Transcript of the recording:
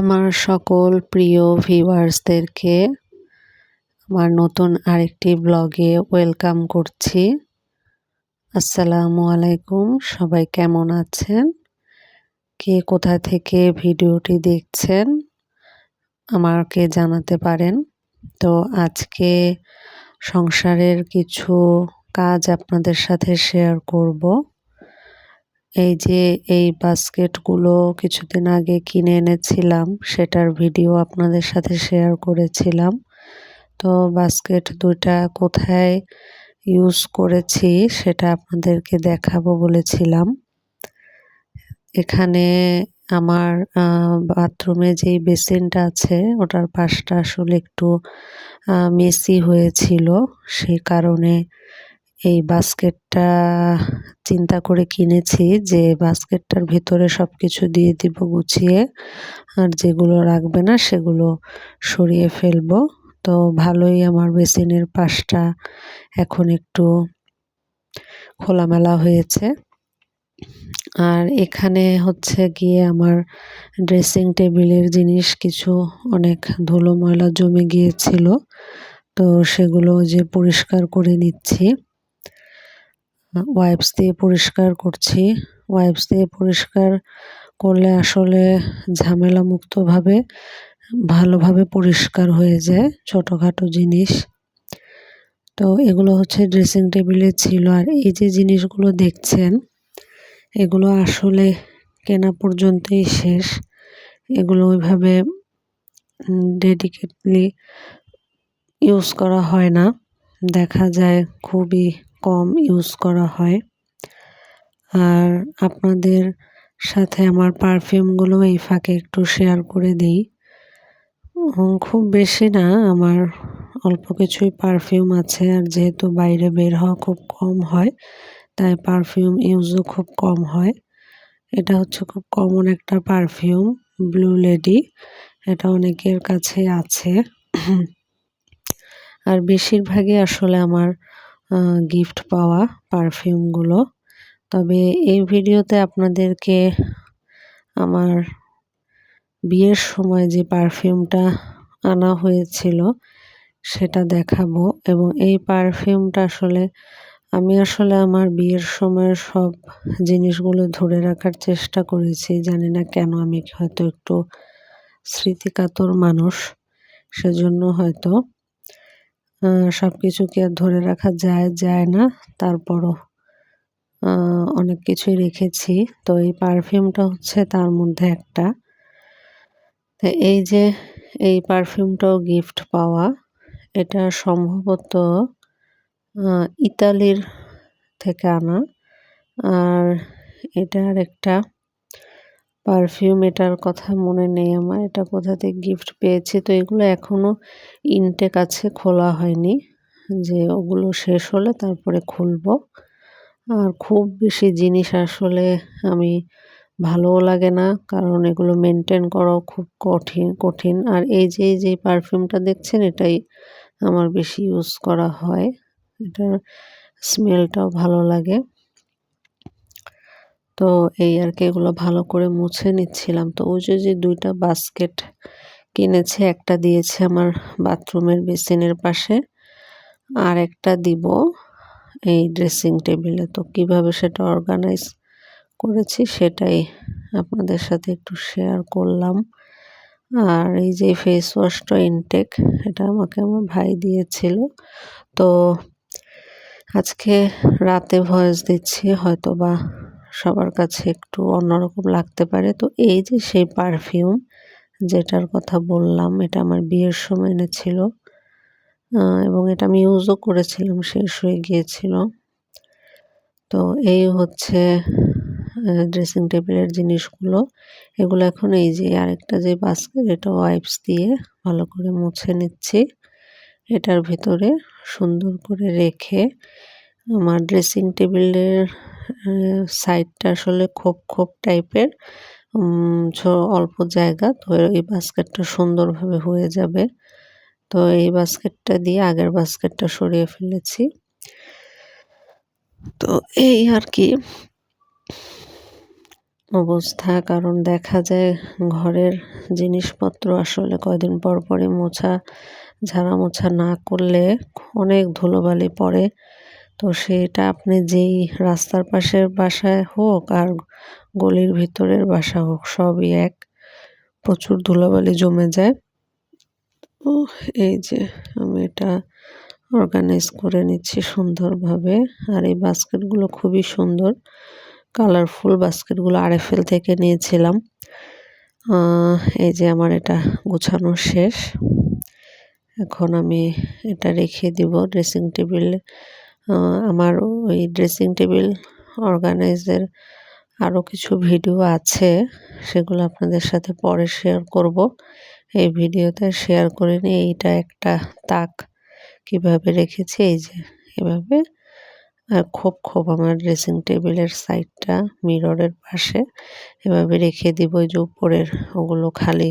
আমার সকল প্রিয় ভিউয়ার্সদেরকে আমার নতুন আরেকটি ব্লগে ওয়েলকাম করছি। আসসালামু আলাইকুম, সবাই কেমন আছেন? কে কোথা থেকে ভিডিওটি দেখছেন আমাকে জানাতে পারেন। তো আজকে সংসারের কিছু কাজ আপনাদের সাথে শেয়ার করব। এই যে এই বাস্কেটগুলো কিছুদিন আগে কিনে এনেছিলাম, সেটার ভিডিও আপনাদের সাথে শেয়ার করেছিলাম। তো বাস্কেট দুইটা কোথায় ইউজ করেছি সেটা আপনাদেরকে দেখাবো বলেছিলাম। এখানে আমার বাথরুমে যেই বেসিনটা আছে, ওটার পাশটা আসলে একটু মেসি হয়েছিল, সেই কারণে এই বাস্কেটটা চিন্তা করে কিনেছি যে বাস্কেটটার ভিতরে সব কিছু দিয়ে দিব গুছিয়ে। আর যেগুলো রাখবে না সেগুলো সরিয়ে ফেলব। তো ভালোই আমার বেসিনের পাশটা এখন একটু খোলামেলা হয়েছে। আর এখানে হচ্ছে গিয়ে আমার ড্রেসিং টেবিলের জিনিস কিছু অনেক ধুলো ময়লা জমে গিয়েছিল। তো সেগুলো যে পরিষ্কার করে নিচ্ছি। ওয়াইপস দিয়ে পরিষ্কার করছি। ওয়াইপস দিয়ে পরিষ্কার করলে আসলে ঝামেলা মুক্তভাবে ভালোভাবে পরিষ্কার হয়ে যায় ছোটোখাটো জিনিস। তো এগুলো হচ্ছে ড্রেসিং টেবিলে ছিল। আর এই যে জিনিসগুলো দেখছেন, এগুলো আসলে কেনা পর্যন্তই শেষ। এগুলো ওইভাবে ডেডিকেটলি ইউজ করা হয় না। দেখা যায় খুবই কম ইউজ করা হয়। আর আপনাদের সাথে আমার পারফিউমগুলো এই ফাঁকে একটু শেয়ার করে দিই। খুব বেশি না, আমার অল্প কিছুই পারফিউম আছে। আর যেহেতু বাইরে বের হওয়া খুব কম হয়, তাই পারফিউম ইউজও খুব কম হয়। এটা হচ্ছে খুব কমন একটা পারফিউম ব্লু লেডি এটা অনেকের কাছে আছে। আর বেশিরভাগই আসলে আমার গিফট পাওয়া পারফিউমগুলো তবে এই ভিডিওতে আপনাদেরকে আমার বিয়ের সময় যে পারফিউমটা আনা হয়েছিল, সেটা দেখাবো। এবং এই পারফিউমটা আসলে আমি আসলে আমার বিয়ের সময়ের সব জিনিসগুলো ধরে রাখার চেষ্টা করেছি। জানি না কেন আমি হয়তো একটু স্মৃতিকাতর মানুষ, সেজন্য হয়তো সব কিছুকে আর ধরে রাখা যায় যায় না। তারপরও অনেক কিছুই রেখেছি। তো এই পারফিউমটা হচ্ছে তার মধ্যে একটা। তো এই যে, এই পারফিউমটাও গিফট পাওয়া। এটা সম্ভবত ইতালির থেকে আনা। আর এটার একটা পারফিউম এটার কথা মনে নেই আমার। এটা কোথা থেকে গিফট পেয়েছি? তো এগুলো এখনও ইনটেক আছে, খোলা হয়নি। যে ওগুলো শেষ হলে তারপরে খুলব। আর খুব বেশি জিনিস আসলে আমি ভালোও লাগে না, কারণ এগুলো মেনটেন করাও খুব কঠিন কঠিন। আর এই যে যে পারফিউমটা দেখছেন, এটাই আমার বেশি ইউজ করা হয়। এটার স্মেলটাও ভালো লাগে। তো এই আর কি এগুলো ভালো করে মুছে নিচ্ছিলাম। তো ওই যে যে দুইটা বাস্কেট কিনেছে, একটা দিয়েছে আমার বাথরুমের বেসিনের পাশে আর একটা দিব এই ড্রেসিং টেবিলে তো কীভাবে সেটা অর্গানাইজ করেছি সেটাই আপনাদের সাথে একটু শেয়ার করলাম। আর এই যে ফেস ওয়াশটা ইনটেক এটা আমাকে আমার ভাই দিয়েছিল। তো আজকে রাতে ভয়েস দিচ্ছি হয়তো বা সবার কাছে একটু অন্যরকম লাগতে পারে। তো এই যে সেই পারফিউম যেটার কথা বললাম, এটা আমার বিয়ের সময় এনেছিল এবং এটা আমি ইউজও করেছিলাম, শেষ হয়ে গিয়েছিল। তো এই হচ্ছে ড্রেসিং টেবিলের জিনিসগুলো। এগুলো এখন এই যে আরেকটা যে বাস্কেট এটা ওয়াইপস দিয়ে ভালো করে মুছে নিচ্ছি। এটার ভিতরে সুন্দর করে রেখে আমার ড্রেসিং টেবিলের সাইডটা আসলে খোপ খোপ টাইপের অল্প জায়গা, তো এই বাস্কেটটা সুন্দরভাবে হয়ে যাবে। তো এই বাস্কেটটা দিয়ে আগের বাস্কেটটা সরিয়ে ফেলেছি। তো এই আর কি অবস্থা, কারণ দেখা যায় ঘরের জিনিসপত্র আসলে কয়দিন পর পরই মোছা ঝাড়া মোছা না করলে অনেক ধুলোবালি পড়ে। তো সেটা আপনি যেই রাস্তার পাশের বাসায় হোক আর গলির ভিতরের বাসা হোক, সবই এক। প্রচুর ধুলোবালি জমে যায়। ও, এই যে আমি এটা অর্গানাইজ করে নিচ্ছি সুন্দরভাবে। আর এই বাস্কেটগুলো খুবই সুন্দর। কালারফুল বাস্কেটগুলো আরএফএল থেকে নিয়েছিলাম। এই যে আমার এটা গুছানো শেষ। এখন আমি এটা রেখে দিব ড্রেসিং টেবিলে। আমার ওই ড্রেসিং টেবিল অর্গানাইজের আরও কিছু ভিডিও আছে, সেগুলো আপনাদের সাথে পরে শেয়ার করব। এই ভিডিওতে শেয়ার করে নিই এইটা একটা তাক কীভাবে রেখেছি, এই যে এভাবে খোপ খোপ আমার ড্রেসিং টেবিলের সাইডটা মিররের পাশে এভাবে রেখে দিব যে উপরের ওগুলো খালি।